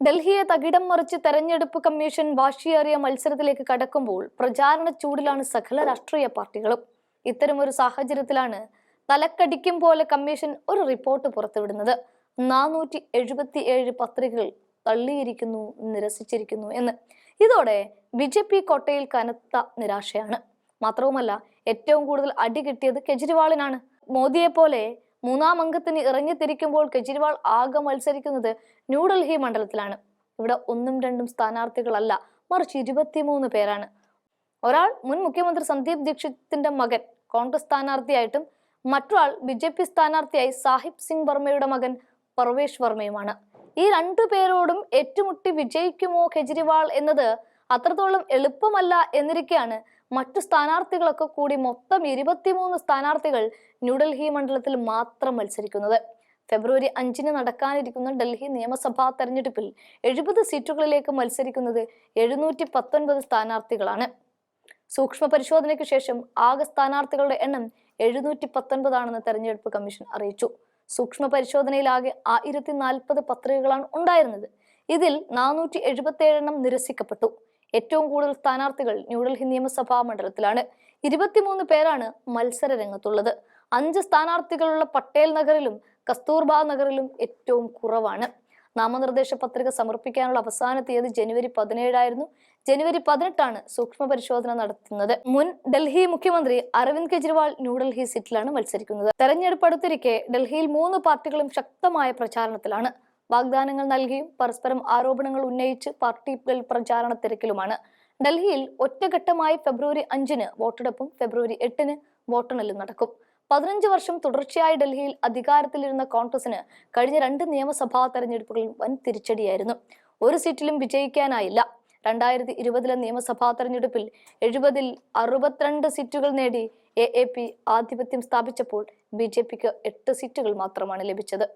ഡൽഹിയെ തകിടം മറിച്ച് തെരഞ്ഞെടുപ്പ് കമ്മീഷൻ വാശിയേറിയ മത്സരത്തിലേക്ക് കടക്കുമ്പോൾ പ്രചാരണ ചൂടിലാണ് സകല രാഷ്ട്രീയ പാർട്ടികളും. ഇത്തരമൊരു സാഹചര്യത്തിലാണ് തലക്കടിക്കും പോലെ കമ്മീഷൻ ഒരു റിപ്പോർട്ട് പുറത്തുവിടുന്നത്. നാനൂറ്റി എഴുപത്തി ഏഴ് പത്രികകൾ തള്ളിയിരിക്കുന്നു നിരസിച്ചിരിക്കുന്നു എന്ന്. ഇതോടെ ബി ജെ പി കോട്ടയിൽ കനത്ത നിരാശയാണ്. മാത്രവുമല്ല ഏറ്റവും കൂടുതൽ അടി കിട്ടിയത് കെജ്രിവാളിനാണ്. മോദിയെ പോലെ മൂന്നാം അംഗത്തിന് ഇറങ്ങിത്തിരിക്കുമ്പോൾ കെജ്രിവാൾ ആകെ മത്സരിക്കുന്നത് ന്യൂഡൽഹി മണ്ഡലത്തിലാണ്. ഇവിടെ ഒന്നും രണ്ടും സ്ഥാനാർത്ഥികളല്ല മറിച്ച് ഇരുപത്തിമൂന്ന് പേരാണ്. ഒരാൾ മുൻ മുഖ്യമന്ത്രി സന്ദീപ് ദീക്ഷിത്തിന്റെ മകൻ കോൺഗ്രസ് സ്ഥാനാർത്ഥിയായിട്ടും മറ്റൊരാൾ ബി ജെ പി സ്ഥാനാർത്ഥിയായി സാഹിബ് സിംഗ് വർമ്മയുടെ മകൻ പർവേഷ് വർമ്മയുമാണ്. ഈ രണ്ടു പേരോടും ഏറ്റുമുട്ടി വിജയിക്കുമോ കെജ്രിവാൾ എന്നത് അത്രത്തോളം എളുപ്പമല്ല എന്നിരിക്കെയാണ് മറ്റു സ്ഥാനാർത്ഥികളൊക്കെ കൂടി മൊത്തം ഇരുപത്തിമൂന്ന് സ്ഥാനാർത്ഥികൾ ന്യൂഡൽഹി മണ്ഡലത്തിൽ മാത്രം മത്സരിക്കുന്നത്. ഫെബ്രുവരി അഞ്ചിന് നടക്കാനിരിക്കുന്ന ഡൽഹി നിയമസഭാ തെരഞ്ഞെടുപ്പിൽ എഴുപത് സീറ്റുകളിലേക്ക് മത്സരിക്കുന്നത് എഴുന്നൂറ്റി പത്തൊൻപത് സ്ഥാനാർത്ഥികളാണ്. സൂക്ഷ്മ പരിശോധനയ്ക്ക് ശേഷം ആകെ സ്ഥാനാർത്ഥികളുടെ എണ്ണം എഴുന്നൂറ്റി പത്തൊൻപതാണെന്ന് തെരഞ്ഞെടുപ്പ് കമ്മീഷൻ അറിയിച്ചു. സൂക്ഷ്മ പരിശോധനയിലാകെ ആയിരത്തി നാൽപ്പത് പത്രികകളാണ് ഉണ്ടായിരുന്നത്. ഇതിൽ നാനൂറ്റി എഴുപത്തി എണ്ണം നിരസിക്കപ്പെട്ടു. ഏറ്റവും കൂടുതൽ സ്ഥാനാർത്ഥികൾ ന്യൂഡൽഹി നിയമസഭാ മണ്ഡലത്തിലാണ്. ഇരുപത്തിമൂന്ന് പേരാണ് മത്സര രംഗത്തുള്ളത്. അഞ്ച് സ്ഥാനാർത്ഥികളുള്ള പട്ടേൽ നഗറിലും കസ്തൂർബാ നഗറിലും ഏറ്റവും കുറവാണ്. നാമനിർദ്ദേശ പത്രിക സമർപ്പിക്കാനുള്ള അവസാന തീയതി ജനുവരി പതിനേഴായിരുന്നു. ജനുവരി പതിനെട്ടാണ് സൂക്ഷ്മ പരിശോധന നടത്തുന്നത്. മുൻ ഡൽഹി മുഖ്യമന്ത്രി അരവിന്ദ് കെജ്രിവാൾ ന്യൂഡൽഹി സീറ്റിലാണ് മത്സരിക്കുന്നത്. തെരഞ്ഞെടുപ്പ് അടുത്തിരിക്കെ ഡൽഹിയിൽ മൂന്ന് പാർട്ടികളും ശക്തമായ പ്രചാരണത്തിലാണ്. വാഗ്ദാനങ്ങൾ നൽകിയും പരസ്പരം ആരോപണങ്ങൾ ഉന്നയിച്ച് പാർട്ടികൾ പ്രചാരണ തിരക്കിലുമാണ്. ഡൽഹിയിൽ ഒറ്റഘട്ടമായി ഫെബ്രുവരി അഞ്ചിന് വോട്ടെടുപ്പും ഫെബ്രുവരി എട്ടിന് വോട്ടെണ്ണലും നടക്കും. പതിനഞ്ച് വർഷം തുടർച്ചയായി ഡൽഹിയിൽ അധികാരത്തിലിരുന്ന കോൺഗ്രസിന് കഴിഞ്ഞ രണ്ട് നിയമസഭാ തെരഞ്ഞെടുപ്പുകളിൽ വൻ തിരിച്ചടിയായിരുന്നു. ഒരു സീറ്റിലും വിജയിക്കാനായില്ല. രണ്ടായിരത്തി ഇരുപതിലെ നിയമസഭാ തെരഞ്ഞെടുപ്പിൽ എഴുപതിൽ അറുപത്തിരണ്ട് സീറ്റുകൾ നേടി എ ആധിപത്യം സ്ഥാപിച്ചപ്പോൾ ബി ജെ പിക്ക് എട്ട് സീറ്റുകൾ മാത്രമാണ് ലഭിച്ചത്.